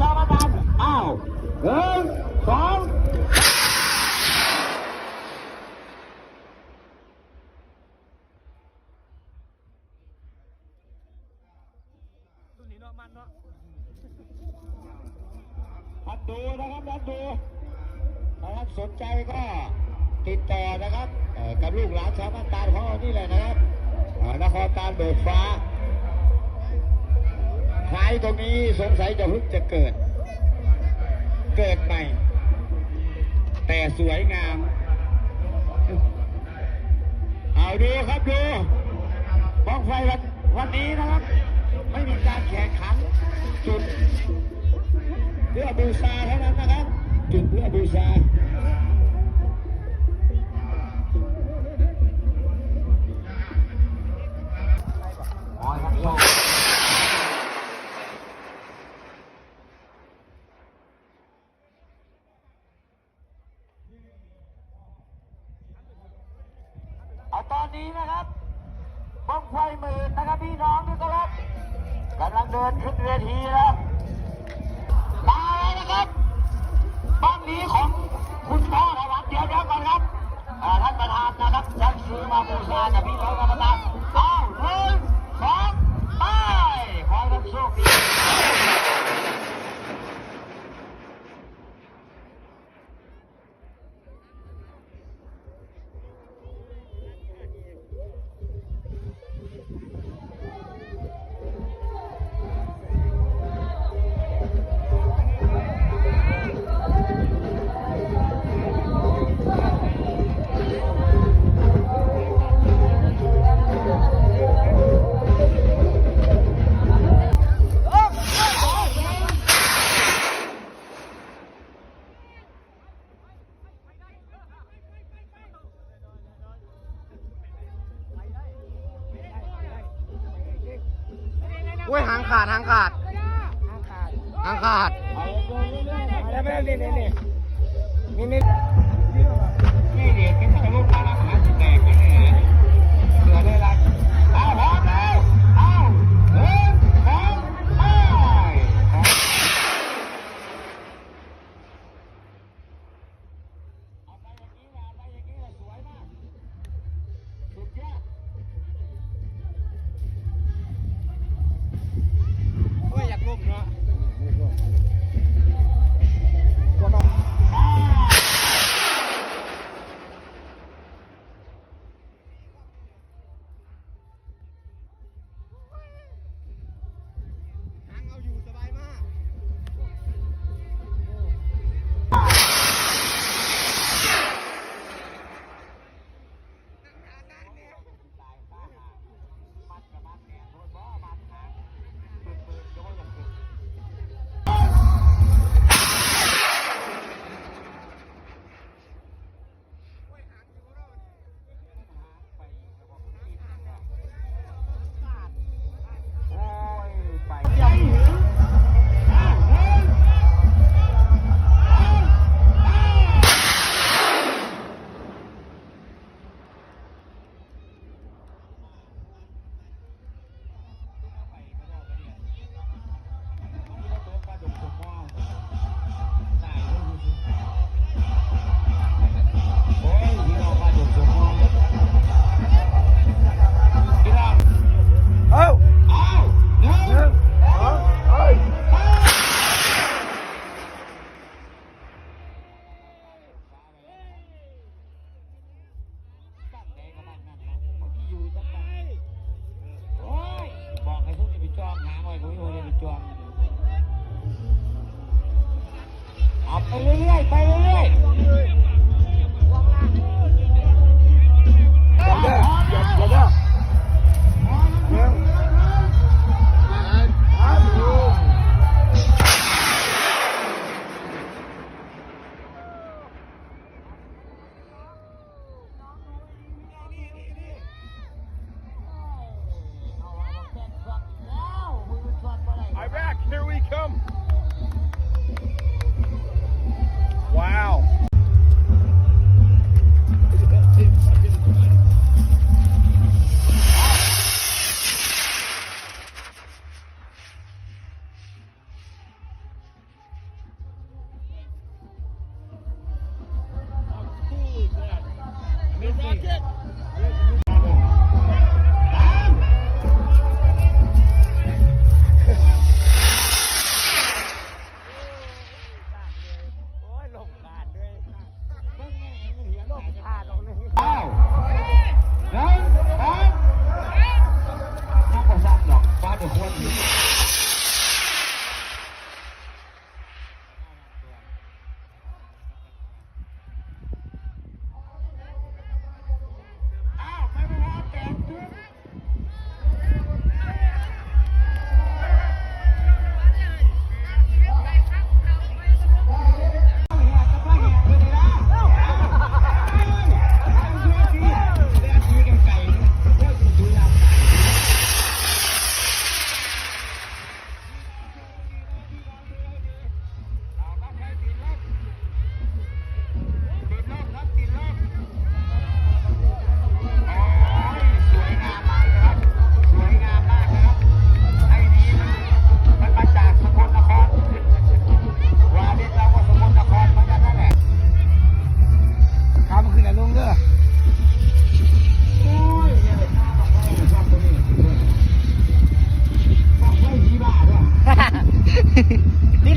ชาวบ้านอ้าวหนึ่งสองตัวนี้เนาะมันเนาะท่านดูนะครับท่านดูนะครับสนใจก็ติดต่อนะครับกับลูกหลานชาวบ้านตาลของเรานี่แหละนะครับเอ่อนครตาลเบิกฟ้า หายตรงนี้สงสัยจะพิ่งจะเกิด เกิดใหม่ แต่สวยงาม เอาดูครับดูบ้องไฟวันวันนี้นะครับ ไม่มีการแข่งขันจุดเพื่อบูชาเท่านั้นนะครับ นี้นะครับบ้องไฟหมื่นนะครับพี่น้องที่เคารพกำลังเดินขึ้นเวทีแล้ว อ้ยหางขาดหางขาดหางขาดเอาเรื่อยๆนะครับแล้วไม่ได้นี่นี่นี่นี่นี่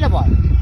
Mitarbeiter.